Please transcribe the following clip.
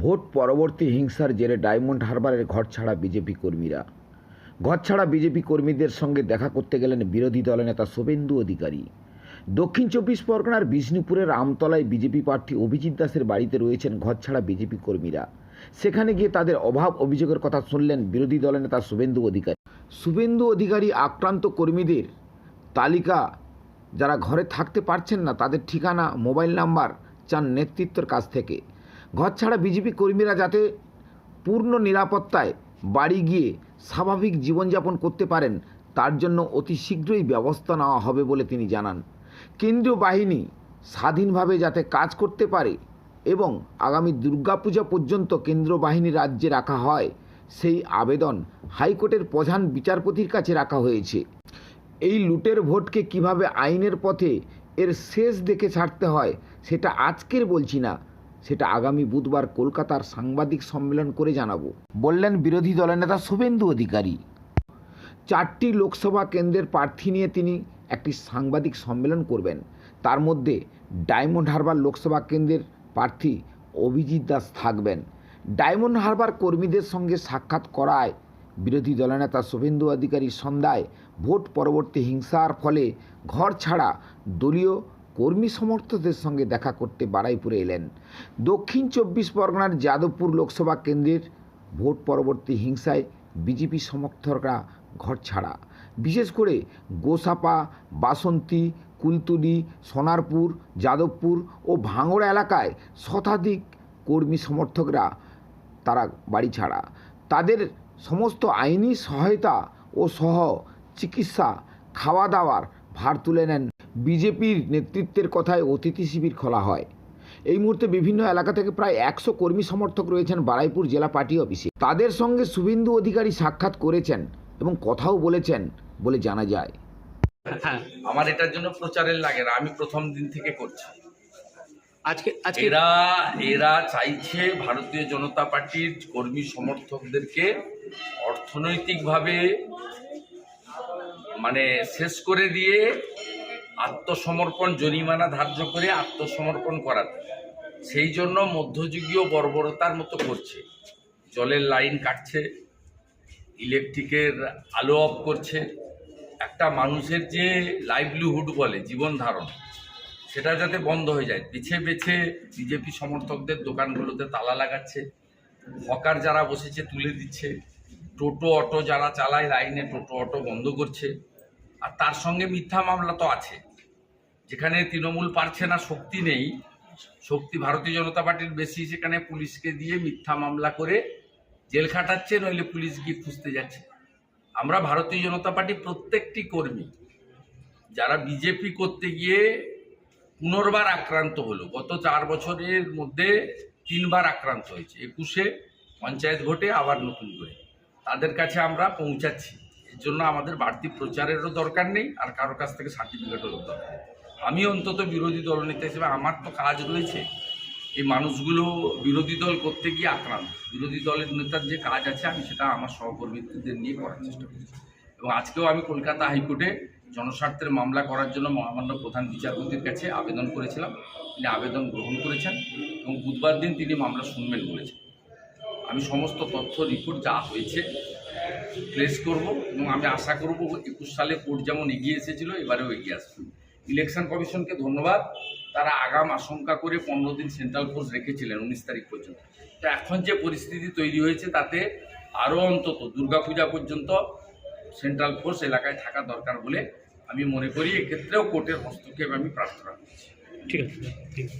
Vote পরবর্তী হিংসার জেরে ডায়মন্ড হারবারের ঘরছাড়া বিজেপি কর্মীরা। ঘরছাড়া বিজেপি কর্মীদের সঙ্গে দেখা করতে গেলেন বিরোধী দলনেতা শুভেন্দু অধিকারী। দক্ষিণ চব্বিশ পরগনার বিষ্ণুপুরের আমতলায় বিজেপি প্রার্থী অভিজিৎ দাসের বাড়িতে রয়েছেন ঘরছাড়া বিজেপি কর্মীরা। সেখানে গিয়ে তাদের অভাব অভিযোগের কথা শুনলেন বিরোধী দলনেতা শুভেন্দু অধিকারী। শুভেন্দু অধিকারী আক্রান্ত কর্মীদের তালিকা, যারা ঘরে থাকতে পারছেন না, তাদের ঠিকানা, মোবাইল নাম্বার চান নেতৃত্বের কাছ থেকে। ঘর ছাড়া বিজেপি কর্মীরা যাতে পূর্ণ নিরাপত্তায় বাড়ি গিয়ে স্বাভাবিক জীবনযাপন করতে পারেন, তার জন্য অতি শীঘ্রই ব্যবস্থা নেওয়া হবে বলে তিনি জানান। কেন্দ্রীয় বাহিনী স্বাধীনভাবে যাতে কাজ করতে পারে এবং আগামী দুর্গাপূজা পর্যন্ত কেন্দ্র বাহিনী রাজ্যে রাখা হয়, সেই আবেদন হাইকোর্টের প্রধান বিচারপতির কাছে রাখা হয়েছে। এই লুটের ভোটকে কীভাবে আইনের পথে এর শেষ দেখে ছাড়তে হয়, সেটা আজকের বলছি না। সেটা আগামী বুধবার কলকাতার সাংবাদিক সম্মেলন করে জানাব। বললেন বিরোধী দলনেতা শুভেন্দু অধিকারী। চারটি লোকসভা কেন্দ্রের প্রার্থী নিয়ে তিনি একটি সাংবাদিক সম্মেলন করবেন। তার মধ্যে ডায়মন্ড হারবার লোকসভা কেন্দ্রের প্রার্থী অভিজিৎ দাস থাকবেন। ডায়মন্ড হারবার কর্মীদের সঙ্গে সাক্ষাৎ করায় বিরোধী দলনেতা শুভেন্দু অধিকারী সন্ধ্যায় ভোট পরবর্তী হিংসার ফলে ঘর ছাড়া দলীয় কর্মী সমর্থকদের সঙ্গে দেখা করতে বারাইপুরে এলেন। দক্ষিণ চব্বিশ পরগনার যাদবপুর লোকসভা কেন্দ্রের ভোট পরবর্তী হিংসায় বিজেপি সমর্থকরা ঘর ছাড়া। বিশেষ করে গোসাপা, বাসন্তী, কুলতুলি, সোনারপুর, যাদবপুর ও ভাঙড়া এলাকায় শতাধিক কর্মী সমর্থকরা তারা বাড়ি ছাড়া। তাদের সমস্ত আইনি সহায়তা ও সহ চিকিৎসা, খাওয়া দাওয়ার ভার তুলে নেন। বিজেপির নেতৃত্বের কথায় অতিথি শিবির খোলা হয়। এই মুহূর্তে বিভিন্ন এলাকা থেকে প্রায় একশো কর্মী সমর্থক রয়েছেন বারাইপুর জেলা পার্টি অফিসে। তাদের সঙ্গে শুভেন্দু অধিকারী সাক্ষাৎ করেছেন এবং কথাও বলেছেন বলে জানা যায়। হ্যাঁ আমার এটার জন্য প্রচারের লাগে না আমি প্রথম দিন থেকে করছি। আজকে আজকে এরা এরা চাইছে ভারতীয় জনতা পার্টির কর্মী সমর্থকদেরকে অর্থনৈতিকভাবে মানে শেষ করে দিয়ে আত্মসমর্পণ, জরিমানা ধার্য করে আত্মসমর্পণ করাতে সেই জন্য মধ্যযুগীয় বর্বরতার মতো করছে। জলের লাইন কাটছে, ইলেকট্রিকের আলো অফ করছে। একটা মানুষের যে লাইভলিহুড বলে, জীবন ধারণ, সেটা যাতে বন্ধ হয়ে যায়। বেছে বেছে বিজেপি সমর্থকদের দোকানগুলোতে তালা লাগাচ্ছে, হকার যারা বসেছে তুলে দিচ্ছে, টোটো, অটো যারা চালায়, লাইনে টোটো, অটো বন্ধ করছে। আর তার সঙ্গে মিথ্যা মামলা তো আছে। যেখানে তৃণমূল পারছে না, শক্তি নেই। শক্তি ভারতীয় জনতা পার্টির বেশি, সেখানে পুলিশকে দিয়ে মিথ্যা মামলা করে জেল খাটাচ্ছে, নইলে পুলিশ গিয়ে খুঁজতে যাচ্ছে। আমরা ভারতীয় জনতা পার্টি প্রত্যেকটি কর্মী, যারা বিজেপি করতে গিয়ে পুনর্বার আক্রান্ত হলো, গত চার বছরের মধ্যে তিনবার আক্রান্ত হয়েছে। একুশে পঞ্চায়েত ভোটে আবার নতুন করে। তাদের কাছে আমরা পৌঁছাচ্ছি। জন্য আমাদের বাড়তি প্রচারেরও দরকার নেই আর কারোর কাছ থেকে সার্টিফিকেটও দরকার। আমি অন্তত বিরোধী দলনেতা হিসেবে, আমার তো কাজ রয়েছে, এই মানুষগুলো বিরোধী দল করতে গিয়ে আক্রান্ত। বিরোধী দলের নেতার যে কাজ আছে, আমি সেটা আমার সহকর্মীদের নিয়ে করার চেষ্টা করছি। এবং আজকেও আমি কলকাতা হাইকোর্টে জনস্বার্থের মামলা করার জন্য মহামান্য প্রধান বিচারপতির কাছে আবেদন করেছিলাম। তিনি আবেদন গ্রহণ করেছেন এবং বুধবার দিন তিনি মামলা শুনবেন বলেছেন। আমি সমস্ত তথ্য, রিপোর্ট যা হয়েছে প্লেস করব এবং আমি আশা করব একুশ সালে কোর্ট যেমন এগিয়ে এসেছিল, এবারেও এগিয়ে আসবে। ইলেকশন কমিশনকে ধন্যবাদ। তারা আগাম আশঙ্কা করে পনেরো দিন সেন্ট্রাল ফোর্স রেখেছিলেন উনিশ তারিখ পর্যন্ত। তো এখন যে পরিস্থিতি তৈরি হয়েছে, তাতে আরও অন্তত দুর্গাপূজা পর্যন্ত সেন্ট্রাল ফোর্স এলাকায় থাকা দরকার বলে আমি মনে করি। এক্ষেত্রেও কোর্টের হস্তক্ষেপ আমি প্রার্থনা করছি। ঠিক আছে ঠিক আছে।